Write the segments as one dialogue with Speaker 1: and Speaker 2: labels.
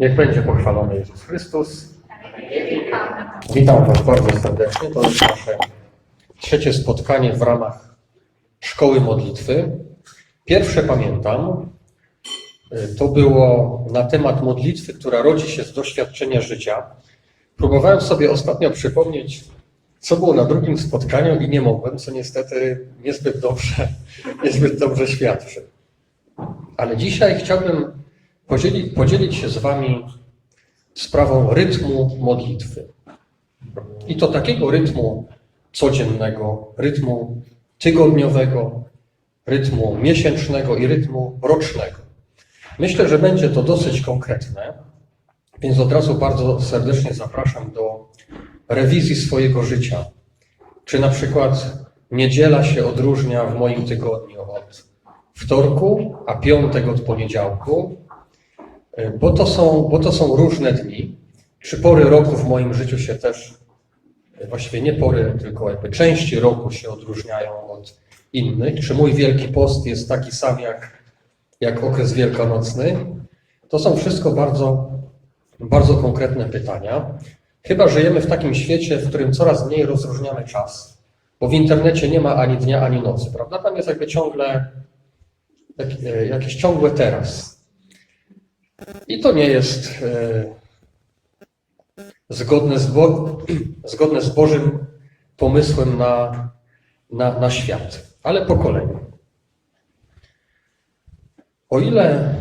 Speaker 1: Niech będzie pochwalony Jezus Chrystus. Witam Was bardzo serdecznie. To jest nasze trzecie spotkanie w ramach Szkoły Modlitwy. Pierwsze pamiętam, y, to było na temat modlitwy, która rodzi się z doświadczenia życia. Próbowałem sobie ostatnio przypomnieć, co było na drugim spotkaniu i nie mogłem, co niestety niezbyt dobrze, niezbyt dobrze świadczy. Ale dzisiaj chciałbym podzielić, podzielić się z Wami sprawą rytmu modlitwy. I to takiego rytmu codziennego, rytmu tygodniowego, rytmu miesięcznego i rytmu rocznego. Myślę, że będzie to dosyć konkretne, więc od razu bardzo serdecznie zapraszam do rewizji swojego życia. Czy na przykład niedziela się odróżnia w moim tygodniu od wtorku, a piątek od poniedziałku, bo to są, bo to są różne dni. Czy pory roku w moim życiu się też, właściwie nie pory, tylko jakby części roku się odróżniają od innych? Czy mój Wielki Post jest taki sam jak, jak okres wielkanocny? To są wszystko bardzo, bardzo konkretne pytania. Chyba żyjemy w takim świecie, w którym coraz mniej rozróżniamy czas, bo w internecie nie ma ani dnia, ani nocy, prawda? Tam jest jakby ciągle jak, jakieś ciągłe teraz. I to nie jest e, zgodne, z Bo zgodne z Bożym pomysłem na, na, na świat, ale po kolei. O ile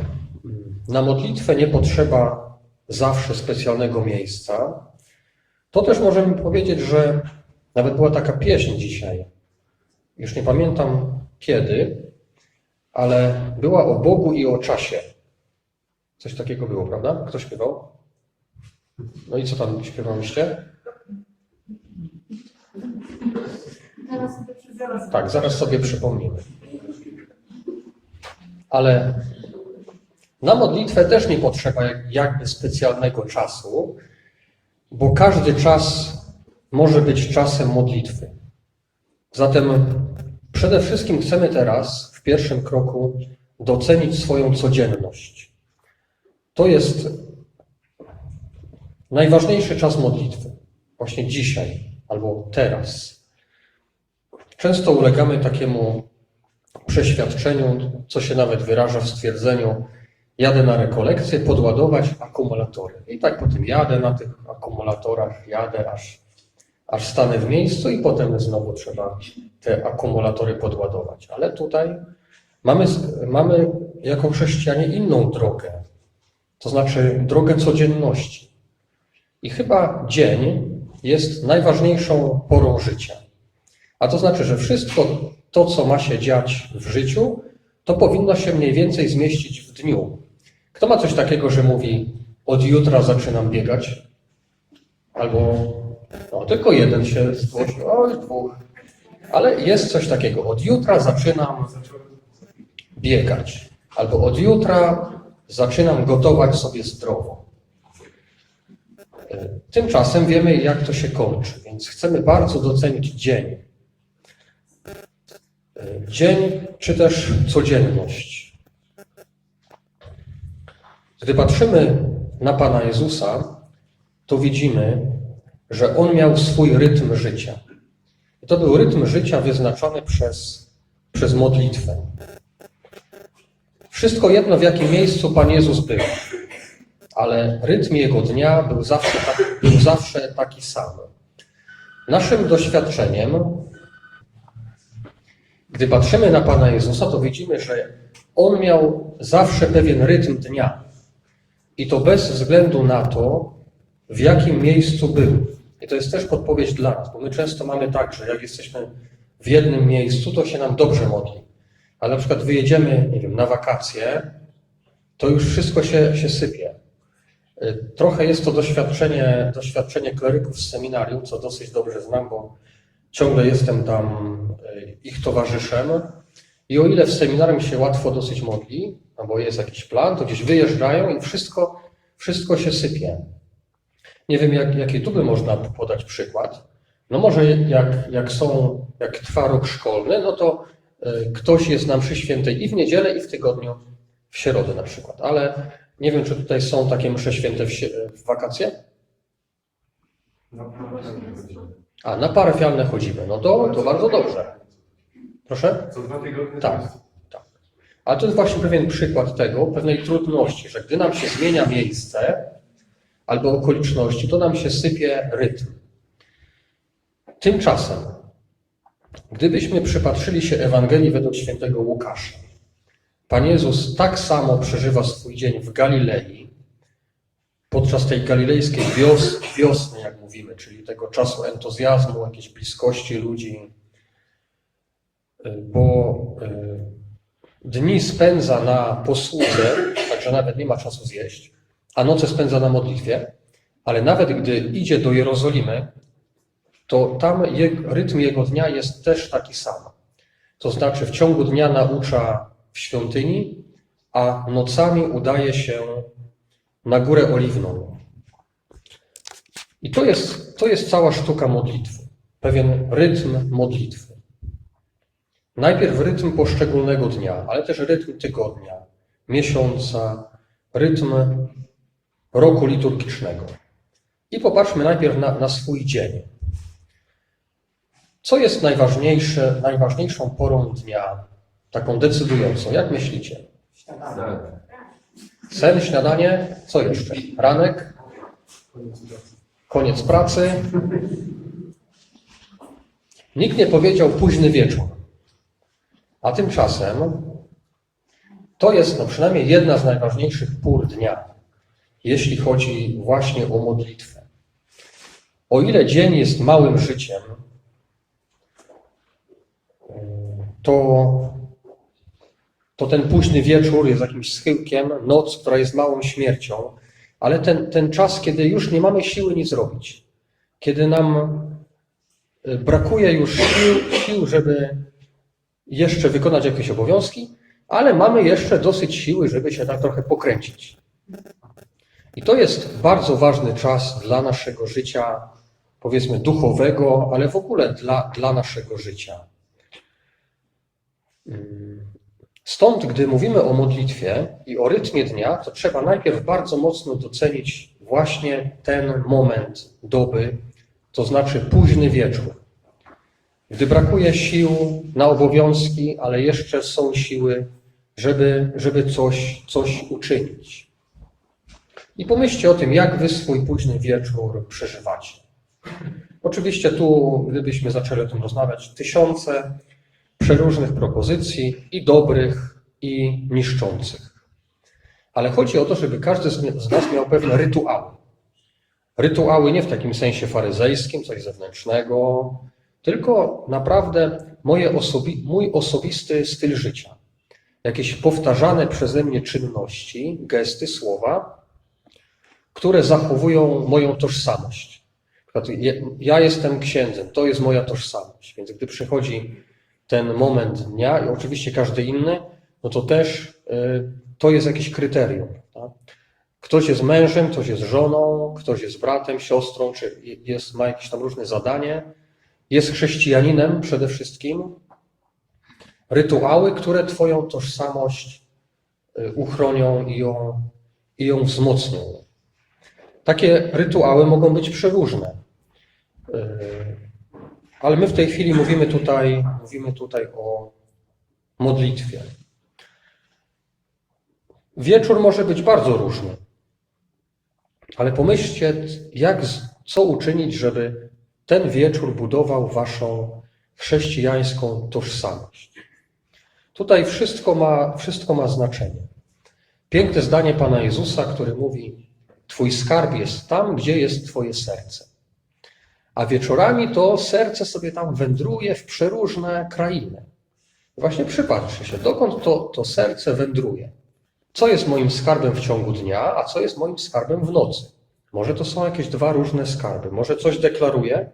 Speaker 1: na modlitwę nie potrzeba zawsze specjalnego miejsca, to też możemy powiedzieć, że nawet była taka pieśń dzisiaj. Już nie pamiętam kiedy, ale była o Bogu i o czasie. Coś takiego było, prawda? Kto śpiewał? No i co tam śpiewaliście? Tak, zaraz sobie przypomnimy. Ale na modlitwę też nie potrzeba jakby specjalnego czasu, bo każdy czas może być czasem modlitwy. Zatem przede wszystkim chcemy teraz w pierwszym kroku docenić swoją codzienność. To jest najważniejszy czas modlitwy, właśnie dzisiaj albo teraz. Często ulegamy takiemu przeświadczeniu, co się nawet wyraża w stwierdzeniu: jadę na rekolekcję, podładować akumulatory. I tak potem jadę na tych akumulatorach, jadę aż, aż stanę w miejscu i potem znowu trzeba te akumulatory podładować. Ale tutaj mamy, mamy jako chrześcijanie inną drogę, to znaczy drogę codzienności. I chyba dzień jest najważniejszą porą życia. A to znaczy, że wszystko to, co ma się dziać w życiu, to powinno się mniej więcej zmieścić w dniu. Kto ma coś takiego, że mówi, od jutra zaczynam biegać? Albo no, tylko jeden się zgłosił, o, dwóch. Ale jest coś takiego, od jutra zaczynam biegać. Albo od jutra zaczynam gotować sobie zdrowo. Tymczasem wiemy, jak to się kończy, więc chcemy bardzo docenić dzień. Dzień czy też codzienność. Gdy patrzymy na Pana Jezusa, to widzimy, że On miał swój rytm życia. I to był rytm życia wyznaczony przez, przez modlitwę. Wszystko jedno, w jakim miejscu Pan Jezus był, ale rytm Jego dnia był zawsze, taki, był zawsze taki sam. Naszym doświadczeniem, gdy patrzymy na Pana Jezusa, to widzimy, że On miał zawsze pewien rytm dnia. I to bez względu na to, w jakim miejscu był. I to jest też podpowiedź dla nas, bo my często mamy tak, że jak jesteśmy w jednym miejscu, to się nam dobrze modli. Ale na przykład wyjedziemy, nie wiem, na wakacje, to już wszystko się, się sypie. Trochę jest to doświadczenie, doświadczenie kleryków z seminarium, co dosyć dobrze znam, bo ciągle jestem tam ich towarzyszem. I o ile w seminarium się łatwo dosyć modli, albo jest jakiś plan, to gdzieś wyjeżdżają i wszystko, wszystko się sypie. Nie wiem, jak, jakie tu by można podać przykład. No może jak, jak są, jak trwa rok szkolny, no to ktoś jest na mszy świętej i w niedzielę, i w tygodniu, w środę na przykład. Ale Nie wiem, czy tutaj są takie msze święte w, w wakacje? A, na parafialne chodzimy. No to, to bardzo dobrze. Proszę?
Speaker 2: Co dwa tygodnie?
Speaker 1: Tak, tak. Ale to jest właśnie pewien przykład tego, pewnej trudności, że gdy nam się zmienia miejsce albo okoliczności, to nam się sypie rytm. Tymczasem, gdybyśmy przypatrzyli się Ewangelii według świętego Łukasza, Pan Jezus tak samo przeżywa swój dzień w Galilei, podczas tej galilejskiej wios, wiosny, jak mówimy, czyli tego czasu entuzjazmu, jakiejś bliskości ludzi, bo y, dni spędza na posłudze, także nawet nie ma czasu zjeść, a noce spędza na modlitwie, ale nawet gdy idzie do Jerozolimy, to tam rytm jego dnia jest też taki sam. To znaczy w ciągu dnia naucza w świątyni, a nocami udaje się na górę oliwną. I to jest, to jest cała sztuka modlitwy, pewien rytm modlitwy. Najpierw rytm poszczególnego dnia, ale też rytm tygodnia, miesiąca, rytm roku liturgicznego. I popatrzmy najpierw na, na swój dzień. Co jest najważniejsze, najważniejszą porą dnia, taką decydującą? Jak myślicie? Sen, śniadanie, co jeszcze? Ranek, koniec pracy. Nikt nie powiedział późny wieczór. A tymczasem to jest no przynajmniej jedna z najważniejszych pór dnia, jeśli chodzi właśnie o modlitwę. O ile dzień jest małym życiem, to, to ten późny wieczór jest jakimś schyłkiem, noc, która jest małą śmiercią, ale ten, ten czas, kiedy już nie mamy siły nic robić, kiedy nam y, brakuje już sił, sił żeby jeszcze wykonać jakieś obowiązki, ale mamy jeszcze dosyć siły, żeby się tak trochę pokręcić. I to jest bardzo ważny czas dla naszego życia, powiedzmy duchowego, ale w ogóle dla, dla naszego życia. Stąd, gdy mówimy o modlitwie i o rytmie dnia, to trzeba najpierw bardzo mocno docenić właśnie ten moment doby, to znaczy późny wieczór. Gdy brakuje sił na obowiązki, ale jeszcze są siły, żeby, żeby coś, coś uczynić. I pomyślcie o tym, jak wy swój późny wieczór przeżywacie. Oczywiście tu, gdybyśmy zaczęli o tym rozmawiać, tysiące przeróżnych propozycji i dobrych, i niszczących. Ale chodzi o to, żeby każdy z nas miał pewne rytuały. Rytuały nie w takim sensie faryzejskim, coś zewnętrznego, tylko naprawdę moje osobi mój osobisty styl życia. Jakieś powtarzane przeze mnie czynności, gesty, słowa, które zachowują moją tożsamość. Ja jestem księdzem, to jest moja tożsamość. Więc gdy przychodzi ten moment dnia, i oczywiście każdy inny, no to też y, to jest jakieś kryterium. Tak? Ktoś jest mężem, ktoś jest żoną, ktoś jest bratem, siostrą, czy jest, ma jakieś tam różne zadanie, jest chrześcijaninem przede wszystkim. Rytuały, które Twoją tożsamość y, uchronią i ją, i ją wzmocnią. Takie rytuały mogą być przeróżne. Ale my w tej chwili mówimy tutaj, mówimy tutaj o modlitwie. Wieczór może być bardzo różny, ale pomyślcie, jak, co uczynić, żeby ten wieczór budował waszą chrześcijańską tożsamość. Tutaj wszystko ma, wszystko ma znaczenie. Piękne zdanie Pana Jezusa, który mówi: Twój skarb jest tam, gdzie jest Twoje serce. A wieczorami to serce sobie tam wędruje w przeróżne krainy. Właśnie przypatrzcie się, dokąd to, to serce wędruje. Co jest moim skarbem w ciągu dnia, a co jest moim skarbem w nocy? Może to są jakieś dwa różne skarby. Może coś deklaruję,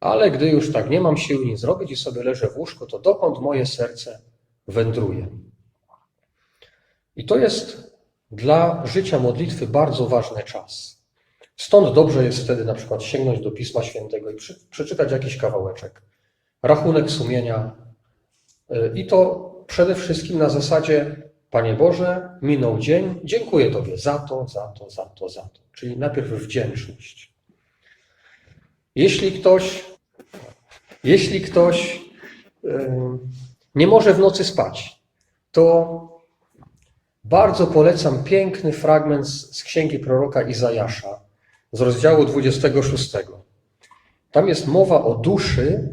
Speaker 1: ale gdy już tak nie mam sił nic zrobić i sobie leżę w łóżku, to dokąd moje serce wędruje? I to jest dla życia modlitwy bardzo ważny czas. Stąd dobrze jest wtedy na przykład sięgnąć do Pisma Świętego i przy, przeczytać jakiś kawałeczek. Rachunek sumienia. Y, I to przede wszystkim na zasadzie Panie Boże, minął dzień, dziękuję Tobie za to, za to, za to, za to. Czyli najpierw wdzięczność. Jeśli ktoś, jeśli ktoś yy, nie może w nocy spać, to bardzo polecam piękny fragment z księgi proroka Izajasza z rozdziału 26. Tam jest mowa o duszy,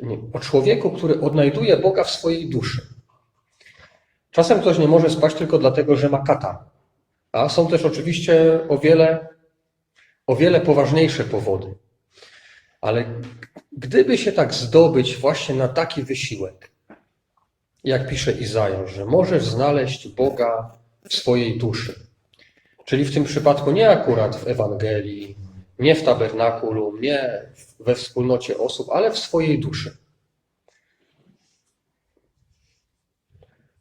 Speaker 1: nie, o człowieku, który odnajduje Boga w swojej duszy. Czasem ktoś nie może spać tylko dlatego, że ma katar. A są też oczywiście o wiele, o wiele poważniejsze powody. Ale gdyby się tak zdobyć właśnie na taki wysiłek, jak pisze Izajasz, że możesz znaleźć Boga w swojej duszy. Czyli w tym przypadku nie akurat w Ewangelii, nie w tabernakulum, nie we wspólnocie osób, ale w swojej duszy.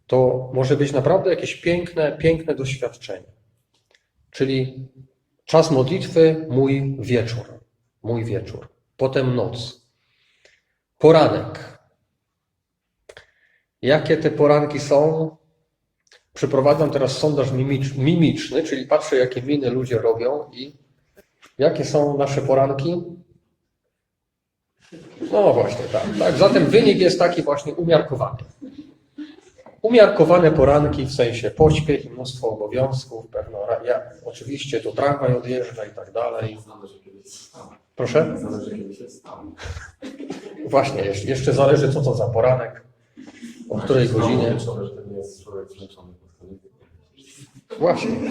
Speaker 1: To może być naprawdę jakieś piękne, piękne doświadczenie. Czyli czas modlitwy, mój wieczór. Mój wieczór. Potem noc. Poranek. Jakie te poranki są? Przeprowadzam teraz sondaż mimicz, mimiczny, czyli patrzę, jakie miny ludzie robią i jakie są nasze poranki. No właśnie, tak. tak. Zatem wynik jest taki właśnie umiarkowany. Umiarkowane poranki w sensie pośpiech i mnóstwo obowiązków, pewno, ja, oczywiście tu tramwaj odjeżdża i tak dalej. Proszę? Właśnie, jeszcze, zależy co to za poranek, o której godzinie.
Speaker 2: To.
Speaker 1: Właśnie.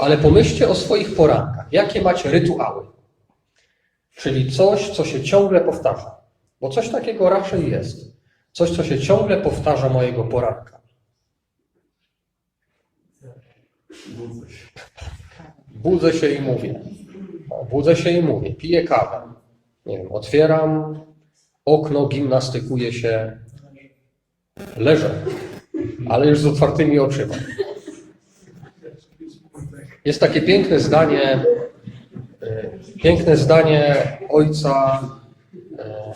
Speaker 1: Ale pomyślcie o swoich porankach. Jakie macie rytuały? Czyli coś, co się ciągle powtarza. Bo coś takiego raczej jest. Coś, co się ciągle powtarza mojego poranka.
Speaker 2: Budzę się.
Speaker 1: I mówię. Budzę się i mówię. Piję kawę. Nie wiem, otwieram okno, gimnastykuję się. Leżę. Ale już z otwartymi oczyma. Jest takie piękne zdanie, e, piękne zdanie ojca e,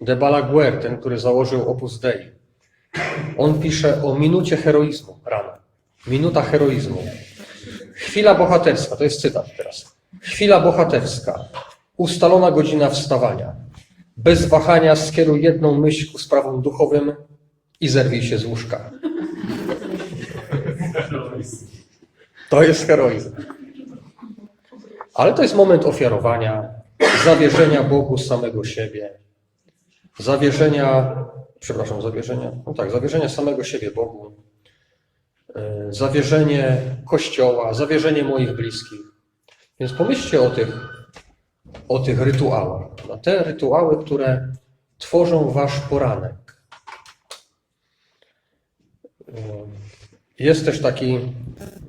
Speaker 1: de Balaguer, ten, który założył Opus Dei. On pisze o minucie heroizmu rano. Minuta heroizmu. Chwila bohaterska, to jest cytat teraz. Chwila bohaterska. Ustalona godzina wstawania. Bez wahania skieruj jedną myśl ku sprawom duchowym i zerwij się z łóżka. To jest heroizm. Ale to jest moment ofiarowania, zawierzenia Bogu samego siebie, zawierzenia, przepraszam, zawierzenia, no tak, zawierzenia samego siebie Bogu, e, zawierzenie Kościoła, zawierzenie moich bliskich. Więc pomyślcie o tych, o tych rytuałach. No, te rytuały, które tworzą wasz poranek. Jest też taki,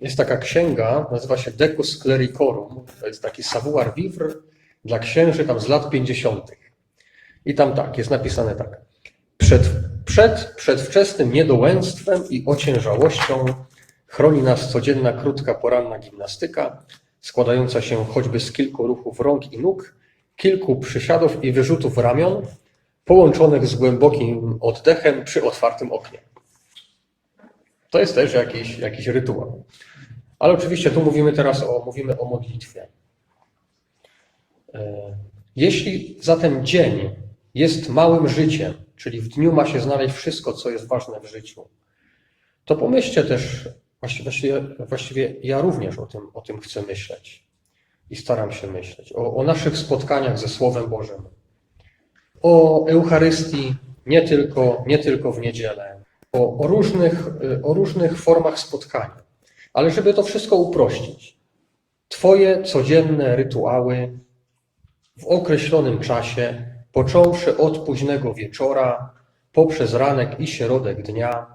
Speaker 1: jest taka księga, nazywa się Decus Clericorum. To jest taki savoir vivre dla księży tam z lat 50. I tam tak, jest napisane tak. Przed, przed przedwczesnym niedołęstwem i ociężałością chroni nas codzienna krótka poranna gimnastyka, składająca się choćby z kilku ruchów rąk i nóg, kilku przysiadów i wyrzutów ramion, połączonych z głębokim oddechem przy otwartym oknie. To jest też jakiś, jakiś rytuał. Ale oczywiście tu mówimy teraz o, mówimy o modlitwie. E, Jeśli zatem dzień jest małym życiem, czyli w dniu ma się znaleźć wszystko, co jest ważne w życiu, to pomyślcie też, właściwie, właściwie, ja również o tym, o tym chcę myśleć i staram się myśleć, o, o naszych spotkaniach ze Słowem Bożym, o Eucharystii nie tylko, nie tylko w niedzielę, o, o, różnych, y, o różnych formach spotkania. Ale żeby to wszystko uprościć, Twoje codzienne rytuały w określonym czasie, począwszy od późnego wieczora, poprzez ranek i środek dnia,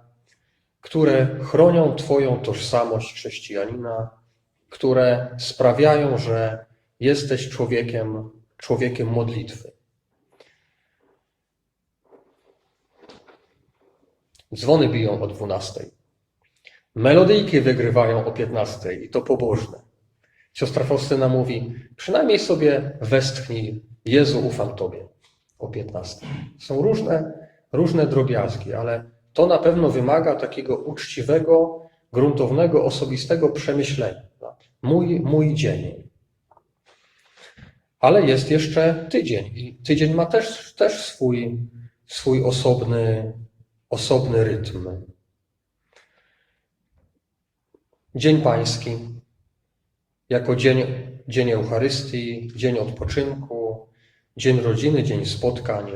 Speaker 1: które chronią Twoją tożsamość chrześcijanina, które sprawiają, że jesteś człowiekiem, człowiekiem modlitwy. Dzwony biją o 12. Melodyjki wygrywają o 15 i to pobożne. Siostra Faustyna mówi, przynajmniej sobie westchnij, Jezu, ufam Tobie o 15. Są różne, różne drobiazgi, ale to na pewno wymaga takiego uczciwego, gruntownego, osobistego przemyślenia. Mój, mój dzień. Ale jest jeszcze tydzień i tydzień ma też, też swój, swój osobny, osobny rytm. Dzień Pański, jako dzień, dzień Eucharystii, dzień odpoczynku, dzień rodziny, dzień spotkań.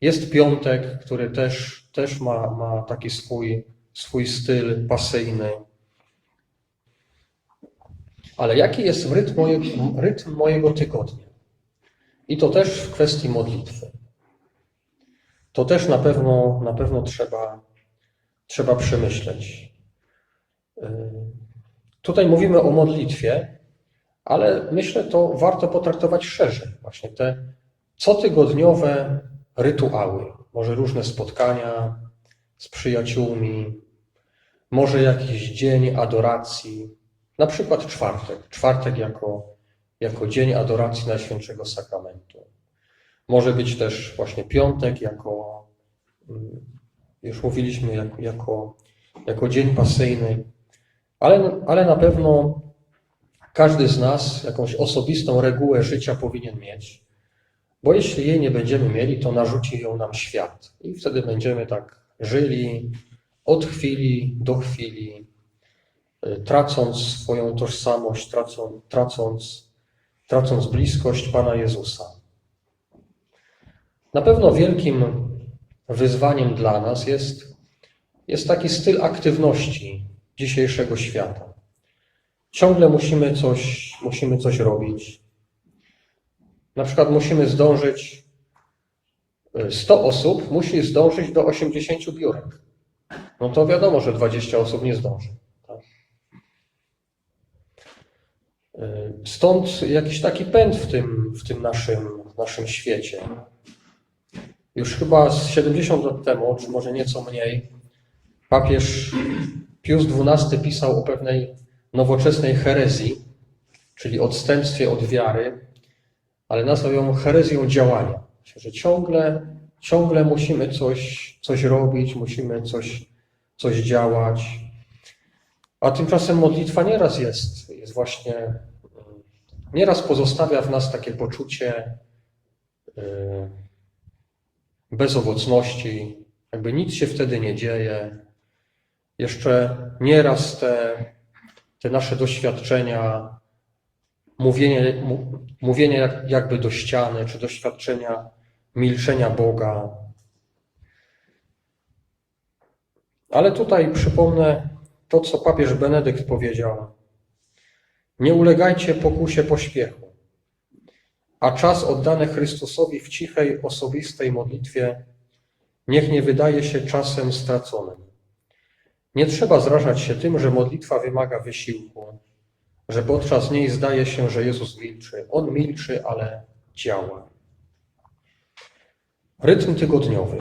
Speaker 1: Jest piątek, który też, też ma, ma taki swój, swój styl pasyjny. Ale jaki jest rytm rytm mojego tygodnia? I to też w kwestii modlitwy. To też na pewno, na pewno trzeba, trzeba przemyśleć. Yy, Tutaj mówimy o modlitwie, ale myślę, to warto potraktować szerzej. Właśnie te cotygodniowe rytuały, może różne spotkania z przyjaciółmi, może jakiś dzień adoracji, na przykład czwartek. Czwartek jako, jako dzień adoracji Najświętszego Sakramentu. Może być też właśnie piątek jako, mm, już mówiliśmy, jako, jako, jako dzień pasyjny, ale, ale na pewno każdy z nas jakąś osobistą regułę życia powinien mieć, bo jeśli jej nie będziemy mieli, to narzuci ją nam świat. I wtedy będziemy tak żyli od chwili do chwili, y, tracąc swoją tożsamość, tracąc, tracąc, tracąc bliskość Pana Jezusa. Na pewno wielkim wyzwaniem dla nas jest, jest taki styl aktywności dzisiejszego świata. Ciągle musimy coś, musimy coś robić. Na przykład musimy zdążyć, y, 100 osób musi zdążyć do 80 biurek. No to wiadomo, że 20 osób nie zdąży. tak? Y, Stąd jakiś taki pęd w tym, w tym naszym, w naszym świecie. Już chyba z 70 lat temu, czy może nieco mniej, papież Pius XII pisał o pewnej nowoczesnej herezji, czyli odstępstwie od wiary, ale nazwał ją herezją działania. Że ciągle, ciągle musimy coś, coś robić, musimy coś, coś działać. A tymczasem modlitwa nieraz jest, jest właśnie, nieraz pozostawia w nas takie poczucie yy, bezowocności, jakby nic się wtedy nie dzieje. Jeszcze nieraz te, te nasze doświadczenia, mówienie, mówienie jak- jakby do ściany, czy doświadczenia milczenia Boga. Ale tutaj przypomnę to, co papież Benedykt powiedział. Nie ulegajcie pokusie pośpiechu, a czas oddany Chrystusowi w cichej, osobistej modlitwie niech nie wydaje się czasem straconym. Nie trzeba zrażać się tym, że modlitwa wymaga wysiłku, że podczas niej zdaje się, że Jezus milczy. On milczy, ale działa. Rytm tygodniowy.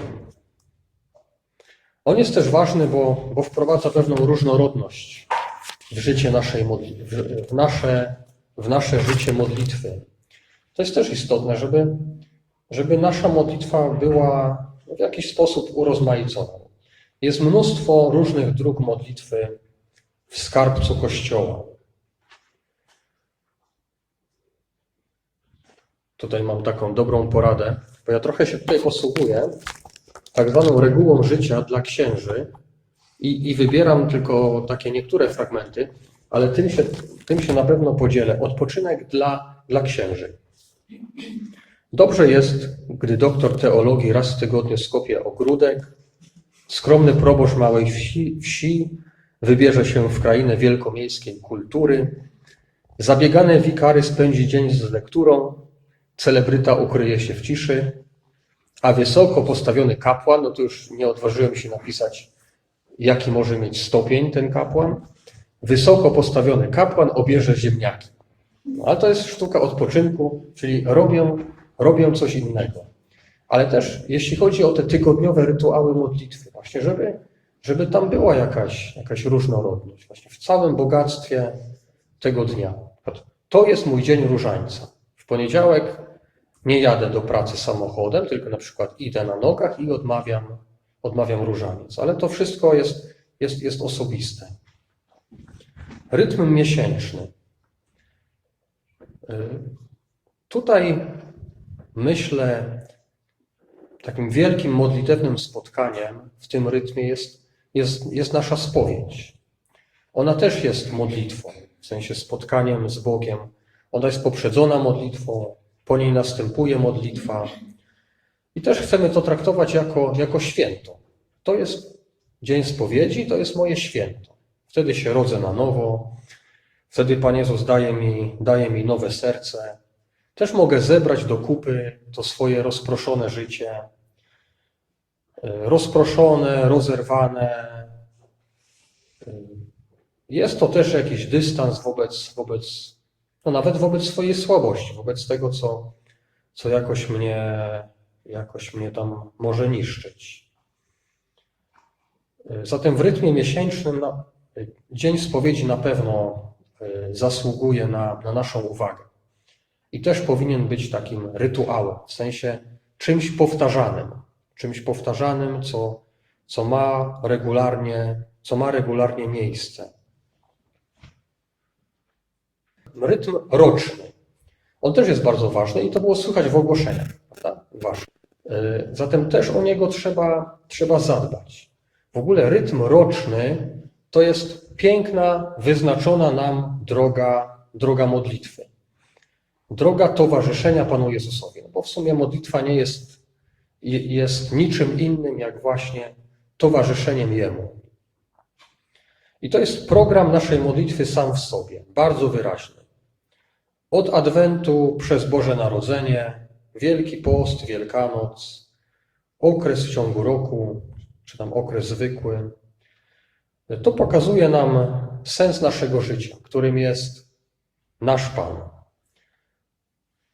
Speaker 1: On jest też ważny, bo, bo wprowadza pewną różnorodność w życie naszej modli- w, w, nasze, w nasze życie modlitwy. To jest też istotne, żeby, żeby nasza modlitwa była w jakiś sposób urozmaicona. Jest mnóstwo różnych dróg modlitwy w skarbcu Kościoła. Tutaj mam taką dobrą poradę, bo ja trochę się tutaj posługuję tak zwaną regułą życia dla księży i, i wybieram tylko takie niektóre fragmenty, ale tym się, tym się na pewno podzielę. Odpoczynek dla, dla księży. Dobrze jest, gdy doktor teologii raz w tygodniu skopie ogródek, skromny proboszcz małej wsi, wsi wybierze się w krainę wielkomiejskiej kultury, zabiegany wikary spędzi dzień z lekturą, celebryta ukryje się w ciszy, a wysoko postawiony kapłan, no to już nie odważyłem się napisać, jaki może mieć stopień ten kapłan, wysoko postawiony kapłan obierze ziemniaki. No, ale to jest sztuka odpoczynku, czyli robią, robią coś innego. Ale też jeśli chodzi o te tygodniowe rytuały modlitwy, właśnie żeby, żeby tam była jakaś, jakaś różnorodność, właśnie w całym bogactwie tego dnia. To jest mój dzień różańca. W poniedziałek nie jadę do pracy samochodem, tylko na przykład idę na nogach i odmawiam, odmawiam różaniec. Ale to wszystko jest, jest, jest osobiste. Rytm miesięczny. Y, Tutaj myślę, takim wielkim modlitewnym spotkaniem w tym rytmie jest, jest, jest nasza spowiedź. Ona też jest modlitwą, w sensie spotkaniem z Bogiem. Ona jest poprzedzona modlitwą, po niej następuje modlitwa. I też chcemy to traktować jako, jako święto. To jest dzień spowiedzi, to jest moje święto. Wtedy się rodzę na nowo, wtedy Pan Jezus daje mi, daje mi nowe serce. Też mogę zebrać do kupy to swoje rozproszone życie, rozproszone, rozerwane. Jest to też jakiś dystans wobec, wobec no nawet wobec swojej słabości, wobec tego, co, co jakoś, mnie, jakoś mnie tam może niszczyć. Zatem w rytmie miesięcznym na, dzień spowiedzi na pewno zasługuje na, na naszą uwagę. I też powinien być takim rytuałem, w sensie czymś powtarzanym, czymś powtarzanym, co, co ma regularnie, co ma regularnie miejsce. Rytm roczny. On też jest bardzo ważny i to było słychać w ogłoszeniach, prawda? Ważne. Y, Zatem też o niego trzeba, trzeba zadbać. W ogóle rytm roczny to jest piękna, wyznaczona nam droga, droga modlitwy. Droga towarzyszenia Panu Jezusowi. No bo w sumie modlitwa nie jest, jest niczym innym, jak właśnie towarzyszeniem Jemu. I to jest program naszej modlitwy sam w sobie, bardzo wyraźny. Od Adwentu przez Boże Narodzenie, Wielki Post, Wielkanoc, okres w ciągu roku, czy tam okres zwykły. To pokazuje nam sens naszego życia, którym jest nasz Pan.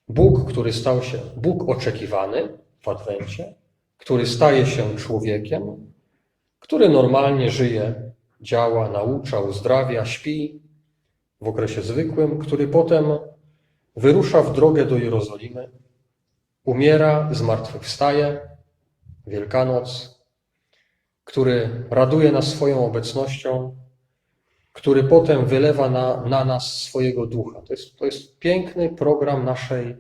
Speaker 1: Bóg, który stał się, Bóg oczekiwany w Adwencie, który staje się człowiekiem, który normalnie żyje, działa, naucza, uzdrawia, śpi w okresie zwykłym, który potem wyrusza w drogę do Jerozolimy, umiera, zmartwychwstaje, Wielkanoc, który raduje nas swoją obecnością, który potem wylewa na, na nas swojego ducha. To jest, to jest piękny program naszej,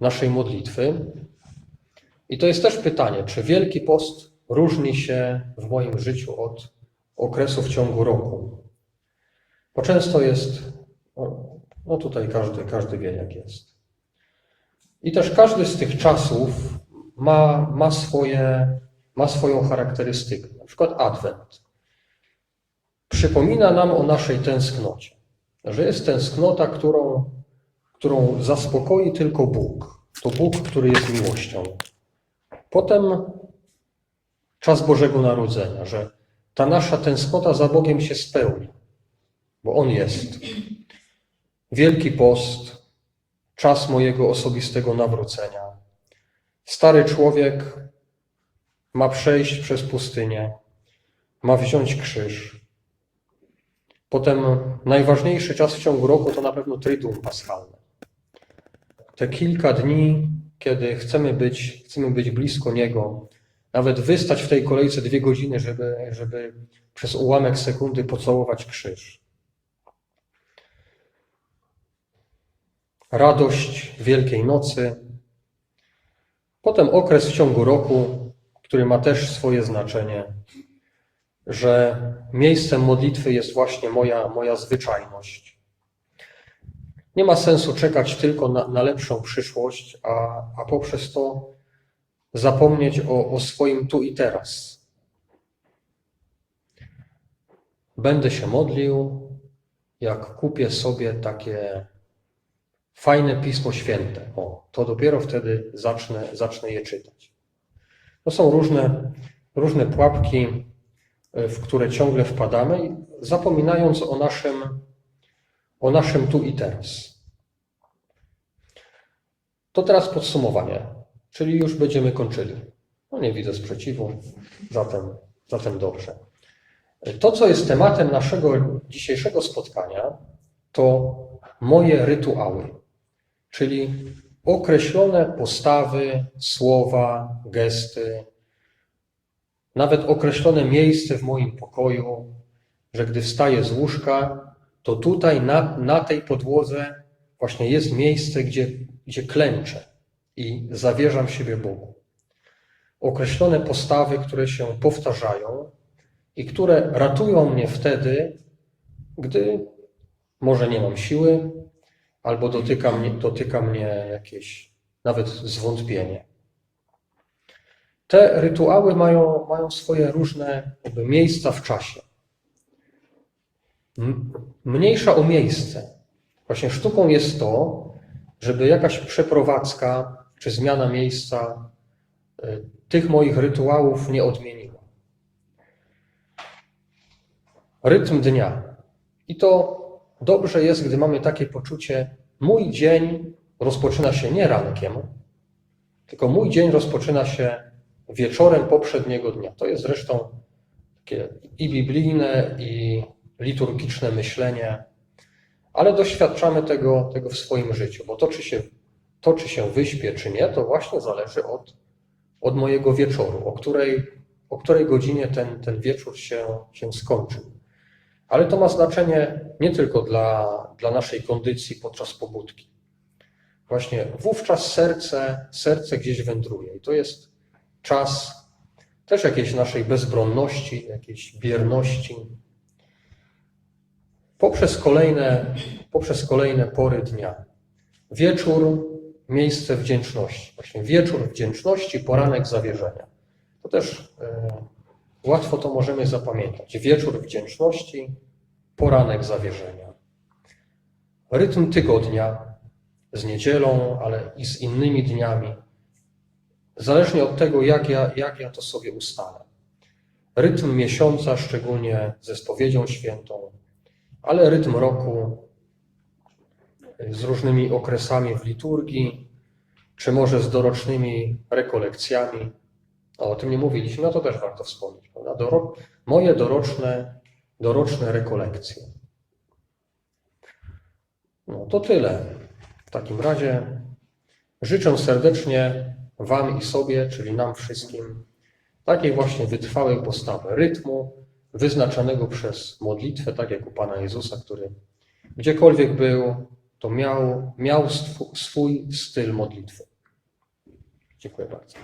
Speaker 1: naszej modlitwy. I to jest też pytanie, czy Wielki Post różni się w moim życiu od okresu w ciągu roku? Bo często jest, no, no tutaj każdy, każdy wie jak jest. I też każdy z tych czasów ma, ma, swoje, ma swoją charakterystykę. Na przykład Adwent przypomina nam o naszej tęsknocie, że jest tęsknota, którą, którą zaspokoi tylko Bóg. To Bóg, który jest miłością. Potem czas Bożego Narodzenia, że ta nasza tęsknota za Bogiem się spełnia, bo On jest. Wielki Post, czas mojego osobistego nawrócenia. Stary człowiek ma przejść przez pustynię, ma wziąć krzyż. Potem najważniejszy czas w ciągu roku to na pewno Triduum Paschalne. Te kilka dni, kiedy chcemy być, chcemy być blisko Niego, nawet wystać w tej kolejce dwie godziny, żeby, żeby przez ułamek sekundy pocałować krzyż. Radość Wielkiej Nocy. Potem okres w ciągu roku, który ma też swoje znaczenie, że miejscem modlitwy jest właśnie moja, moja zwyczajność. Nie ma sensu czekać tylko na, na lepszą przyszłość, a, a poprzez to zapomnieć o, o swoim tu i teraz. Będę się modlił, jak kupię sobie takie fajne Pismo Święte. O, to dopiero wtedy zacznę, zacznę je czytać. To są różne, różne pułapki, w które ciągle wpadamy, zapominając o naszym, o naszym tu i teraz. To teraz podsumowanie, czyli już będziemy kończyli. No nie widzę sprzeciwu, zatem, zatem dobrze. To, co jest tematem naszego dzisiejszego spotkania, to moje rytuały, czyli określone postawy, słowa, gesty, nawet określone miejsce w moim pokoju, że gdy wstaję z łóżka, to tutaj na, na tej podłodze właśnie jest miejsce, gdzie, gdzie klęczę i zawierzam siebie Bogu. Określone postawy, które się powtarzają i które ratują mnie wtedy, gdy może nie mam siły, albo dotyka mnie, dotyka mnie jakieś nawet zwątpienie. Te rytuały mają, mają swoje różne miejsca w czasie. Mniejsza o miejsce. Właśnie sztuką jest to, żeby jakaś przeprowadzka czy zmiana miejsca y, tych moich rytuałów nie odmieniła. Rytm dnia. I to dobrze jest, gdy mamy takie poczucie, mój dzień rozpoczyna się nie rankiem, tylko mój dzień rozpoczyna się wieczorem poprzedniego dnia. To jest zresztą takie i biblijne, i liturgiczne myślenie, ale doświadczamy tego, tego w swoim życiu, bo to czy, się, to, czy się wyśpię, czy nie, to właśnie zależy od, od mojego wieczoru, o której, o której godzinie ten, ten wieczór się, się skończył. Ale to ma znaczenie nie tylko dla, dla naszej kondycji podczas pobudki. Właśnie wówczas serce, serce gdzieś wędruje i to jest czas też jakiejś naszej bezbronności, jakiejś bierności. Poprzez kolejne, poprzez kolejne pory dnia. Wieczór, miejsce wdzięczności. Właśnie wieczór wdzięczności, poranek zawierzenia. To też e, łatwo to możemy zapamiętać. Wieczór wdzięczności, poranek zawierzenia. Rytm tygodnia z niedzielą, ale i z innymi dniami. Zależnie od tego, jak ja, jak ja to sobie ustalę. Rytm miesiąca, szczególnie ze spowiedzią świętą, ale rytm roku z różnymi okresami w liturgii, czy może z dorocznymi rekolekcjami. O, tym nie mówiliśmy, no to też warto wspomnieć. Doro, moje doroczne, doroczne rekolekcje. No to tyle. W takim razie życzę serdecznie Wam i sobie, czyli nam wszystkim, takiej właśnie wytrwałej postawy rytmu, wyznaczonego przez modlitwę, tak jak u Pana Jezusa, który gdziekolwiek był, to miał, miał swój styl modlitwy. Dziękuję bardzo.